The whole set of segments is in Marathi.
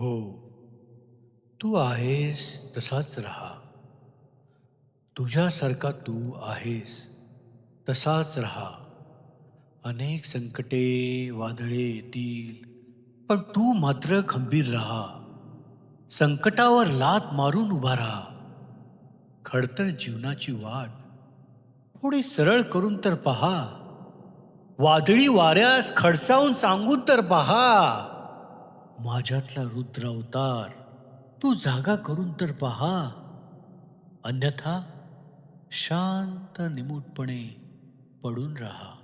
हो. तू आहेस तसाच रहा. तुझ्यासारखा तू आहेस तसाच रहा. अनेक संकटे वादळे येतील पण तू मात्र खंबीर रहा. संकटावर लात मारून उभा राहा. खडतर जीवनाची वाट थोडी सरळ करून तर पहा. वादळी वाऱ्यास खडसावून सांगून तर पहा. माझ्यातला रुद्र अवतार तू जागा करून तर पहा. अन्यथा शांत निमूटपणे पडून राहा.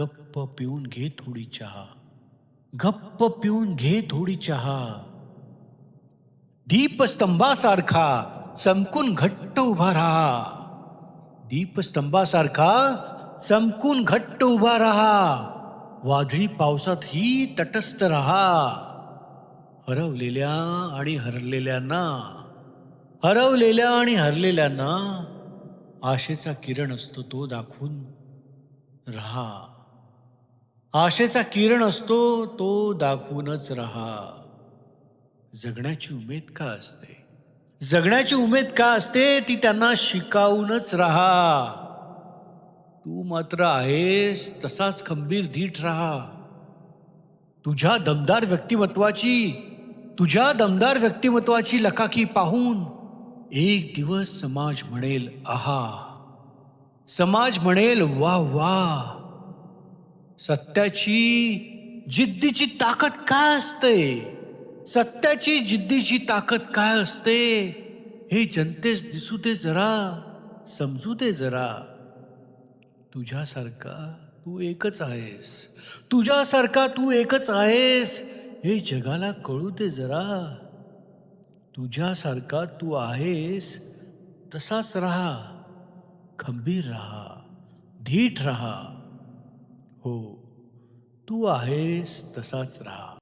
गप्प पिऊन घे थोडी चहा. गप्प पिऊन घे थोडी चहा. दीपस्तंभासारखा चमकून घट्ट उभा राहा. दीपस्तंभासारखा चमकून घट्ट उभा राहा. वादळी पावसातही तटस्थ राहा. हरवलेल्या आणि हरलेल्यांना हरवलेल्या आणि हरलेल्यांना आशेचा किरण असतो तो दाखवून राहा. आशेचा किरण असतो तो दाखवूनच राहा. जगण्याची उमेद का असते? जगण्याची उमेद का असते? ती त्यांना शिकावूनच राहा. तू मात्र आहेस तसाच खंबीर धीट राहा. तुझ्या दमदार व्यक्तिमत्वाची तुझ्या दमदार व्यक्तिमत्वाची लकाकी पाहून एक दिवस समाज म्हणेल आहा समाज म्हणेल वा वा सत्याची जिद्दीची ताकद काय असते? सत्याची जिद्दीची ताकद काय असते? हे जनतेस दिसू दे जरा समजू दे जरा. तुझ्यासारखा तू एकच आहेस. तुझ्यासारखा तू एकच आहेस. हे जगाला कळू दे जरा. तुझ्यासारखा तू आहेस, तसाच राहा. खंबीर राहा, धीट राहा. हो, तू आहेस, तसाच राहा.